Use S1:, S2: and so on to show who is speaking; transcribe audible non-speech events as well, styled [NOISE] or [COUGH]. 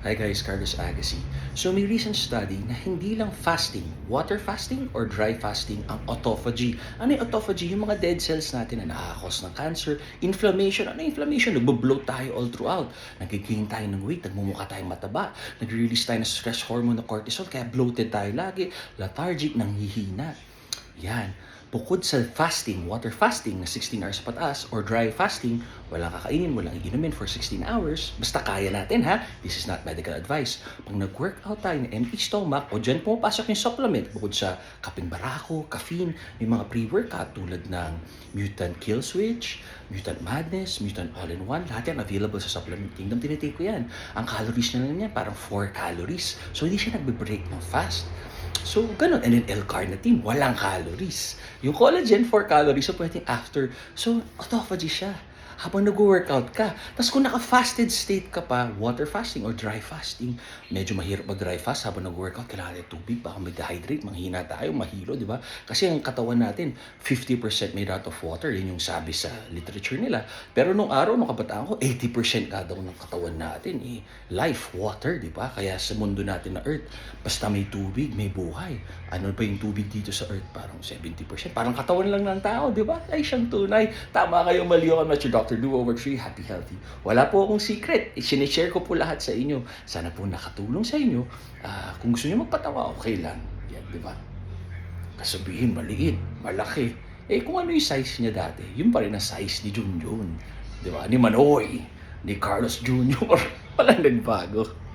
S1: Hi guys, Carlos Agassi. So may recent study na hindi lang fasting, water fasting or dry fasting ang autophagy. Ano yung autophagy? Yung mga dead cells natin na nakakos ng cancer, inflammation. Ano yung inflammation? Nagbo-bloat tayo all throughout. Nag-gain tayo ng weight, nagmumukha tayong mataba, nag-release tayo ng stress hormone na cortisol, kaya bloated tayo lagi, lethargic, nanghihina. Yan. Bukod sa fasting, water fasting na 16 hours pataas or dry fasting, walang kakainin, walang iinumin for 16 hours, basta kaya natin ha, this is not medical advice. Pag nag-workout tayo ng empty stomach o dyan pumapasok yung supplement bukod sa kaping barako, caffeine, may mga pre-workout tulad ng Mutant Kill Switch, Mutant Madness, Mutant All-in-One, lahat yan available sa Supplement Kingdom. Tinitake ko yan. Ang calories na lang yan, parang 4 calories. So hindi siya nagbe-break ng fast. So, ganun. And then L-carnitine, walang calories. Yung collagen, 4 calories. So, pwedeng after. So, autophagy siya. Habang nag-workout ka. Tapos kung naka-fasted state ka pa, water fasting or dry fasting, medyo mahirap mag-dry fast habang nag-workout, kailangan natin tubig, baka may dehydrate, manghina tayo, mahilo, di ba? Kasi ang katawan natin, 50% made out of water, yun yung sabi sa literature nila. Pero nung araw, nung kabataan ko, 80% nga daw ng katawan natin, eh, life, water, di ba? Kaya sa mundo natin na Earth, basta may tubig, may buhay. Ano pa yung tubig dito sa Earth? Parang 70%. Parang katawan lang ng tao, di ba? Ay, siyang tunay. Tama kayo, mali ako. Dr. Do Over 3, happy, healthy. Wala po akong secret. Sinishare ko po lahat sa inyo. Sana po nakatulong sa inyo. Ah, kung gusto niyo magpatawa, okay lang. Yan, di ba? Kasabihin, maliit, malaki. Eh, kung ano yung size niya dati, yun pa rin ang size ni Junjun. Di ba? Ni Manoy, ni Carlos Jr. [LAUGHS] Walang nagbago.